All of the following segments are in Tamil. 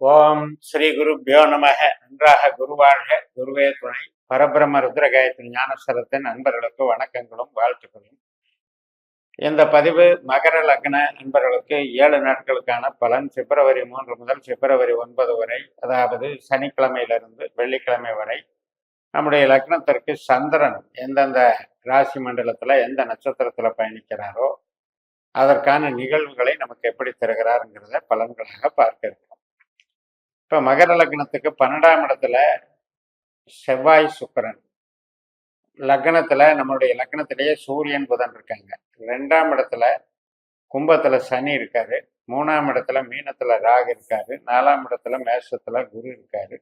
ஓம் ஸ்ரீ குருப்பியோ நமக. நன்றாக குருவாழ்க. குருவே துணை. பரபிரம ருத்ரகாயத்ரி ஞானசரத்தின் நண்பர்களுக்கு வணக்கங்களும் வாழ்த்துக்களும் இந்த பதிவு மகர லக்ன நண்பர்களுக்கு ஏழு நாட்களுக்கான பலன். பிப்ரவரி மூன்று முதல் பிப்ரவரி ஒன்பது வரை அதாவது சனிக்கிழமையிலிருந்து வெள்ளிக்கிழமை வரை நம்முடைய லக்னத்திற்கு சந்திரன் எந்தெந்த ராசி மண்டலத்தில் எந்த நட்சத்திரத்தில் பயணிக்கிறாரோ அதற்கான நிகழ்வுகளை நமக்கு எப்படி தருகிறாருங்கிறத பலன்களாக பார்க்கிறது இப்ப மகர லக்னத்துக்கு பன்னெண்டாம் இடத்துல செவ்வாய் சுக்கரன். லக்னத்துல நம்மளுடைய லக்னத்திலேயே சூரியன் புதன் இருக்காங்க. ரெண்டாம் இடத்துல கும்பத்துல சனி இருக்காரு. மூணாம் இடத்துல மீனத்துல ராகு இருக்காரு. நாலாம் இடத்துல மேஷத்துல குரு இருக்காரு.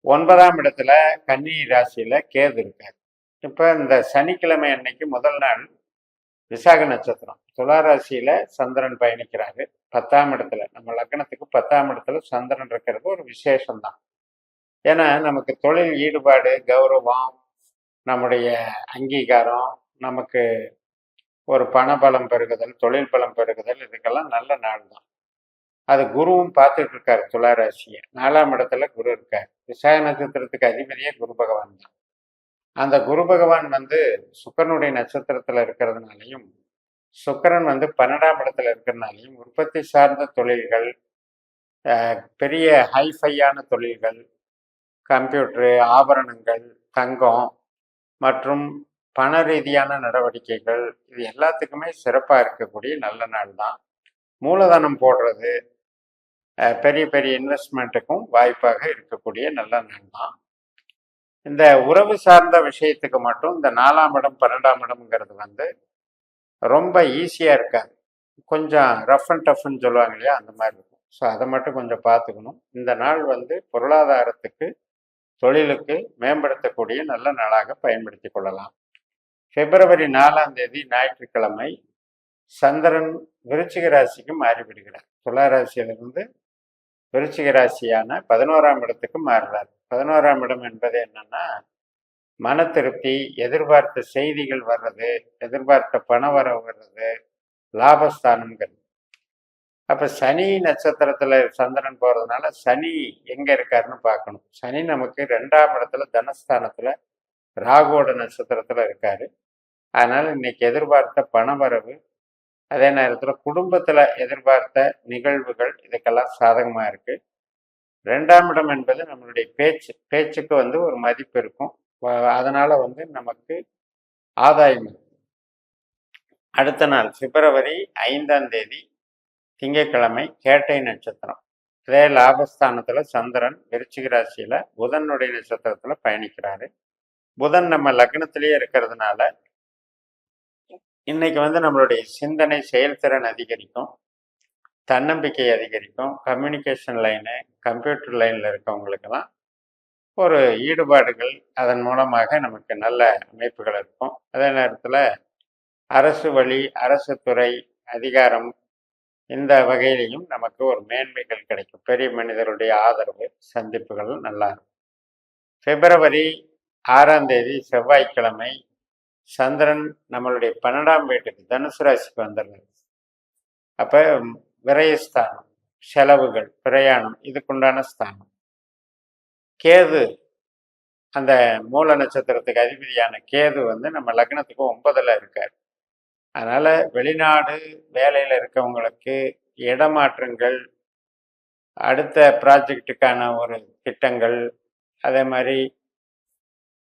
ஒன்பதாம் இடத்துல கன்னி ராசியில கேது இருக்காரு. இப்ப இந்த சனிக்கிழமை அன்னைக்கு முதல் நாள் விசாக நட்சத்திரம். துளாராசியில சந்திரன் பயணிக்கிறாரு. பத்தாம் இடத்துல நம்ம லக்னத்துக்கு பத்தாம் இடத்துல சந்திரன் இருக்கிறது ஒரு விசேஷம்தான். ஏன்னா நமக்கு தொழில் ஈடுபாடு கௌரவம் நம்முடைய அங்கீகாரம் நமக்கு ஒரு பண பலம் பெருகுதல் தொழில் பலம் பெருகுதல் இதுக்கெல்லாம் நல்ல நாள் தான் அது குருவும் பார்த்துட்டு இருக்காரு துளாராசியை. நாலாம் இடத்துல குரு இருக்கார். விசாக நட்சத்திரத்துக்கு அதிபதியே குரு பகவான் தான் அந்த குரு பகவான் வந்து சுக்கரனுடைய நட்சத்திரத்துல இருக்கிறதுனாலையும் சுக்கரன் வந்து பன்னெண்டாம் இடத்துல இருக்கிறதுனாலையும் உற்பத்தி சார்ந்த தொழில்கள் பெரிய ஹைஃபையான தொழில்கள் கம்ப்யூட்டரு ஆபரணங்கள் தங்கம் மற்றும் பண ரீதியான நடவடிக்கைகள் இது எல்லாத்துக்குமே சிறப்பாக இருக்கக்கூடிய நல்ல நாள் தான். மூலதனம் போடுறது பெரிய பெரிய இன்வெஸ்ட்மெண்ட்டுக்கும் வாய்ப்பாக இருக்கக்கூடிய நல்ல நாள் தான். இந்த உறவு சார்ந்த விஷயத்துக்கு மட்டும் இந்த நாலாம் இடம் பன்னெண்டாம் இடம்ங்கிறது வந்து ரொம்ப ஈஸியாக இருக்காது கொஞ்சம் ரஃப் அண்ட் டஃப்னு சொல்லுவாங்க இல்லையா அந்த மாதிரி இருக்கும். ஸோ அதை மட்டும் கொஞ்சம் பார்த்துக்கணும். இந்த நாள் வந்து பொருளாதாரத்துக்கு தொழிலுக்கு மேம்படுத்தக்கூடிய நல்ல நாளாக பயன்படுத்தி கொள்ளலாம். பிப்ரவரி நாலாம் தேதி ஞாயிற்றுக்கிழமை சந்திரன் விருச்சிக ராசிக்கு மாறிவிடுகிறார். துலா ராசியிலிருந்து விருச்சிக ராசியான பதினோராம் இடத்துக்கு மாறுறார். பதினோராம் இடம் என்பது என்னன்னா மன திருப்தி எதிர்பார்த்த செய்திகள் வர்றது எதிர்பார்த்த பண வரவு வர்றது லாபஸ்தானம்ங்கிறது. அப்ப சனி நட்சத்திரத்துல சந்திரன் போறதுனால சனி எங்க இருக்காருன்னு பார்க்கணும். சனி நமக்கு ரெண்டாம் இடத்துல தனஸ்தானத்துல ராகுவோட நட்சத்திரத்துல இருக்காரு. அதனால இன்னைக்கு எதிர்பார்த்த பண வரவு அதே நேரத்துல குடும்பத்துல எதிர்பார்த்த நிகழ்வுகள் இதுக்கெல்லாம் சாதகமா இருக்கு. ரெண்டாம் இடம் என்பது நம்மளுடைய பேச்சு பேச்சுக்கு வந்து ஒரு மதிப்பு இருக்கும். அதனால் அதனால வந்து நமக்கு ஆதாயம் இருக்கும். அடுத்த நாள் பிப்ரவரி ஐந்தாம் தேதி திங்கட்கிழமை கேட்டை நட்சத்திரம். இதே லாபஸ்தானத்துல சந்திரன் விருச்சிக ராசியில புதனுடைய நட்சத்திரத்துல பயணிக்கிறாரு. புதன் நம்ம லக்னத்திலேயே இருக்கிறதுனால இன்னைக்கு வந்து நம்மளுடைய சிந்தனை செயல்திறன் அதிகரிக்கும். தன்னம்பிக்கை அதிகரிக்கும். கம்யூனிகேஷன் லைனு கம்ப்யூட்டர் லைனில் இருக்கவங்களுக்கெல்லாம் ஒரு ஈடுபாடுகள் அதன் மூலமாக நமக்கு நல்ல அமைப்புகள் இருக்கும். அதே நேரத்தில் அரசு வழி அரசு துறை அதிகாரம் இந்த வகையிலையும் நமக்கு ஒரு மேன்மைகள் கிடைக்கும். பெரிய மனிதருடைய ஆதரவு சந்திப்புகள் நல்லா இருக்கும். பிப்ரவரி ஆறாம் தேதி செவ்வாய்க்கிழமை சந்திரன் நம்மளுடைய பன்னெண்டாம் வீட்டுக்கு தனுசு ராசிக்கு வந்துடுறது அப்போ விரயஸ்தானம் செலவுகள் பிரயாணம் இதுக்குண்டான ஸ்தானம். கேது அந்த மூல நட்சத்திரத்துக்கு அதிபதியான கேது வந்து நம்ம லக்னத்துக்கு ஒன்பதில் இருக்கார். அதனால் வெளிநாடு வேலையில் இருக்கவங்களுக்கு இடமாற்றங்கள் அடுத்த ப்ராஜெக்டுக்கான ஒரு திட்டங்கள் அதே மாதிரி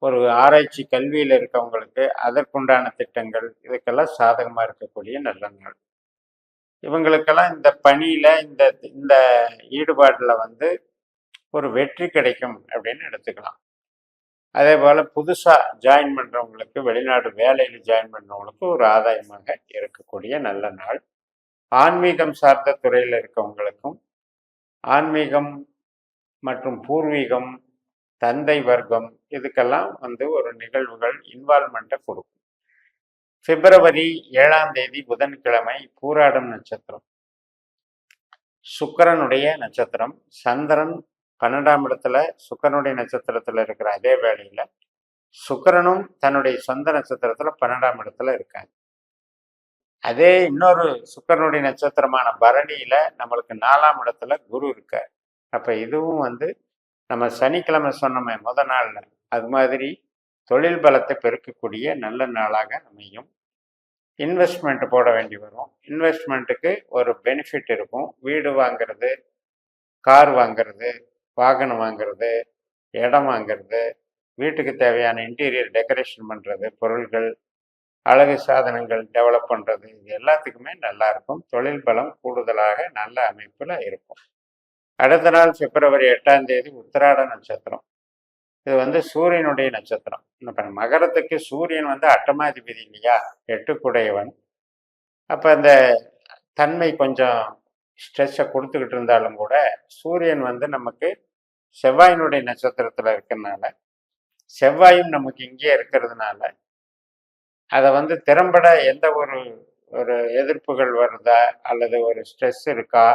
ஒரு ஆராய்ச்சி கல்வியில் இருக்கவங்களுக்கு அதற்குண்டான திட்டங்கள் இதுக்கெல்லாம் சாதகமாக இருக்கக்கூடிய நல்ல நாள். இவங்களுக்கெல்லாம் இந்த பணியில இந்த இந்த ஈடுபாட்டில் வந்து ஒரு வெற்றி கிடைக்கும் அப்படின்னு எடுத்துக்கலாம். அதே போல் புதுசாக ஜாயின் பண்ணுறவங்களுக்கு வெளிநாடு வேலையில் ஜாயின் பண்ணுறவங்களுக்கு ஒரு ஆதாயமாக இருக்கக்கூடிய நல்ல நாள். ஆன்மீகம் சார்ந்த துறையில் இருக்கவங்களுக்கும் ஆன்மீகம் மற்றும் பூர்வீகம் தந்தை வர்க்கம் இதுக்கெல்லாம் வந்து ஒரு நிகழ்வுகள் இன்வால்மெண்ட்டை கொடுக்கும். பிப்ரவரி ஏழாம் தேதி புதன்கிழமை பூராடம் நட்சத்திரம். சுக்கிரனுடைய நட்சத்திரம். சந்திரன் பன்னெண்டாம் இடத்துல சுக்கரனுடைய நட்சத்திரத்துல இருக்கிற அதே வேளையில சுக்கரனும் தன்னுடைய சொந்த நட்சத்திரத்துல பன்னெண்டாம் இடத்துல இருக்காங்க அதே இன்னொரு சுக்கரனுடைய நட்சத்திரமான பரணியில நம்மளுக்கு நாலாம் இடத்துல குரு இருக்கார். அப்ப இதுவும் வந்து நம்ம சனிக்கிழமை சொன்னோமே முத நாள்ல. அது மாதிரி தொழில் பலத்தை பெருக்கக்கூடிய நல்ல நாளாக அமையும். இன்வெஸ்ட்மெண்ட் போட வேண்டி வரும். இன்வெஸ்ட்மெண்ட்டுக்கு ஒரு பெனிஃபிட் இருக்கும். வீடு வாங்குறது கார் வாங்குறது வாகனம் வாங்குறது இடம் வாங்குறது வீட்டுக்கு தேவையான இன்டீரியர் டெக்கரேஷன் பண்ணுறது பொருள்கள் அழகு சாதனங்கள் டெவலப் பண்ணுறது இது எல்லாத்துக்குமே நல்லா இருக்கும். தொழில் பலம் கூடுதலாக நல்ல அமைப்பில் இருக்கும். அடுத்த நாள் பிப்ரவரி எட்டாம் தேதி உத்திராட நட்சத்திரம். இது வந்து சூரியனுடைய நட்சத்திரம். இப்போ மகரத்துக்கு சூரியன் வந்து அட்டமாதிபதி இல்லையா? எட்டுக்குடையவன். அப்போ அந்த தன்மை கொஞ்சம் ஸ்ட்ரெஸ்ஸை கொடுத்துக்கிட்டு இருந்தாலும் கூட சூரியன் வந்து நமக்கு செவ்வாயினுடைய நட்சத்திரத்தில் இருக்கிறதுனால செவ்வாயும் நமக்கு இங்கேயே இருக்கிறதுனால அதை வந்து திறம்பட எந்த ஒரு ஒரு எதிர்ப்புகள் வருதா? அல்லது ஒரு ஸ்ட்ரெஸ் இருக்கா?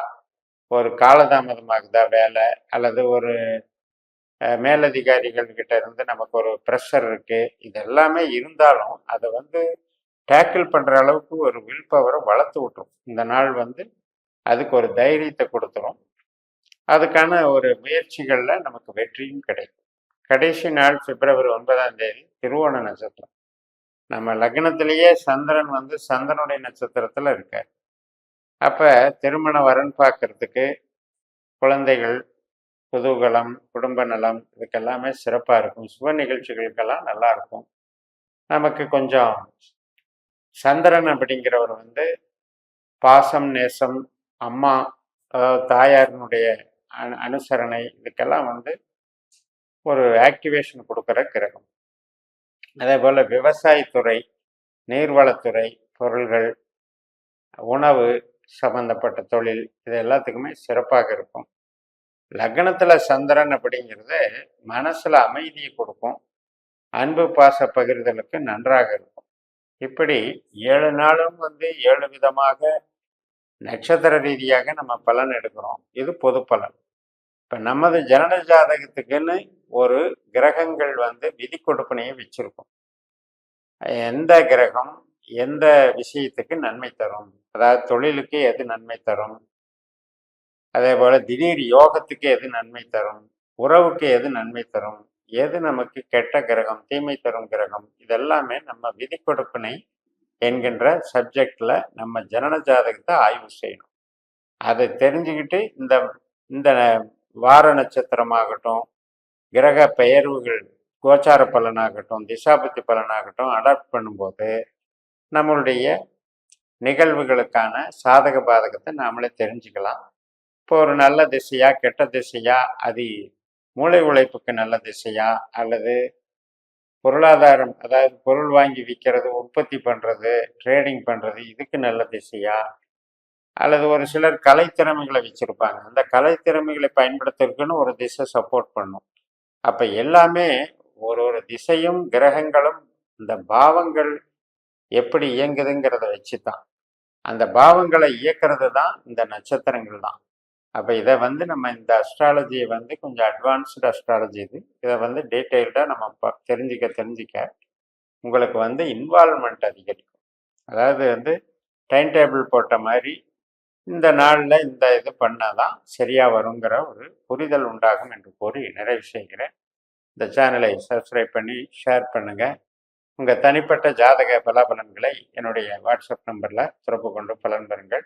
ஒரு காலதாமதமாகுதா வேலை? அல்லது ஒரு மேலதிகாரிகள் கிட்ட இருந்து நமக்கு ஒரு ப்ரெஷர் இருக்கு. இது எல்லாமே இருந்தாலும் அதை வந்து டேக்கிள் பண்ற அளவுக்கு ஒரு வில் பவரை வளர்த்து விட்டுரும். இந்த நாள் வந்து அதுக்கு ஒரு தைரியத்தை கொடுத்துரும். அதுக்கான ஒரு முயற்சிகள்ல நமக்கு வெற்றியும் கிடைக்கும். கடைசி நாள் பிப்ரவரி ஒன்பதாம் தேதி திருவோண நட்சத்திரம். நம்ம லக்னத்திலேயே சந்திரன் வந்து சந்திரனுடைய நட்சத்திரத்துல இருக்கார். அப்ப திருமண வரன் பார்க்கறதுக்கு குழந்தைகள் குதூகலம் குடும்ப நலம் இதுக்கெல்லாமே சிறப்பாக இருக்கும். சுப நிகழ்ச்சிகளுக்கெல்லாம் நல்லா இருக்கும். நமக்கு கொஞ்சம் சந்திரன் அப்படிங்கிறவர் வந்து பாசம் நேசம் அம்மா அதாவது தாயாரினுடைய அனு அனுசரணை இதுக்கெல்லாம் வந்து ஒரு ஆக்டிவேஷன் கொடுக்குற கிரகம். அதே போல் விவசாயத்துறை நீர்வளத்துறை பொருள்கள் உணவு சம்பந்தப்பட்ட தொழில் இது எல்லாத்துக்குமே சிறப்பாக இருக்கும். லக்னத்துல சந்திரன் அப்படிங்கிறது மனசுல அமைதியை கொடுக்கும். அன்பு பாச பகிர்தலுக்கு நன்றாக இருக்கும். இப்படி ஏழு நாளும் வந்து ஏழு விதமாக நட்சத்திர ரீதியாக நம்ம பலன் எடுக்கிறோம். இது பொது பலன். இப்போ நமது ஜனன ஜாதகத்துக்குன்னு ஒரு கிரகங்கள் வந்து விதி கொடுப்பனையை வச்சுருக்கோம். எந்த கிரகம் எந்த விஷயத்துக்கு நன்மை தரும்? அதாவது தொழிலுக்கு எது நன்மை தரும்? அதே போல் திடீர் யோகத்துக்கு எது நன்மை தரும்? உறவுக்கு எது நன்மை தரும்? எது நமக்கு கெட்ட கிரகம் தீமை தரும் கிரகம்? இதெல்லாமே நம்ம விதி கொடுப்பினை என்கின்ற சப்ஜெக்டில் நம்ம ஜனன ஜாதகத்தை ஆய்வு செய்யணும். அதை தெரிஞ்சுக்கிட்டு இந்த இந்த வார நட்சத்திரமாகட்டும் கிரக பெயர்வுகள் கோச்சார பலனாகட்டும் திசாபத்தி பலனாகட்டும் அடாப்ட் பண்ணும்போது நம்மளுடைய நிகழ்வுகளுக்கான சாதக பாதகத்தை நாமளே தெரிஞ்சுக்கலாம். இப்போ ஒரு நல்ல திசையா கெட்ட திசையா அது மூளை உழைப்புக்கு நல்ல திசையா அல்லது பொருளாதாரம் அதாவது பொருள் வாங்கி விற்கிறது உற்பத்தி பண்ணுறது ட்ரேடிங் பண்ணுறது இதுக்கு நல்ல திசையா? அல்லது ஒரு சிலர் கலைத்திறமைகளை வச்சுருப்பாங்க. அந்த கலைத்திறமைகளை பயன்படுத்துறதுக்குன்னு ஒரு திசை சப்போர்ட் பண்ணும். அப்போ எல்லாமே ஒரு ஒரு திசையும் கிரகங்களும் இந்த பாவங்கள் எப்படி இயங்குதுங்கிறத வச்சு தான் அந்த பாவங்களை இயக்கிறது தான் இந்த நட்சத்திரங்கள் தான். அப்போ இதை வந்து நம்ம இந்த அஸ்ட்ராலஜியை வந்து கொஞ்சம் அட்வான்ஸ்டு அஸ்ட்ராலஜி இது. இதை வந்து டீட்டெயில்டாக நம்ம ப தெரிஞ்சிக்க தெரிஞ்சிக்க உங்களுக்கு வந்து இன்வால்மெண்ட் அதிகரிக்கும். அதாவது வந்து டைம் டேபிள் போட்ட மாதிரி இந்த நாளில் இந்த இது பண்ணால் தான் சரியாக வருங்கிற ஒரு புரிதல் உண்டாகும் என்று கூறி நிறைவு செய்கிறேன். இந்த சேனலை சப்ஸ்கிரைப் பண்ணி ஷேர் பண்ணுங்கள் உங்கள் தனிப்பட்ட ஜாதக பலாபலன்களை என்னுடைய வாட்ஸ்அப் நம்பரில் தொடர்பு கொண்டு பலன் பெறுங்கள்.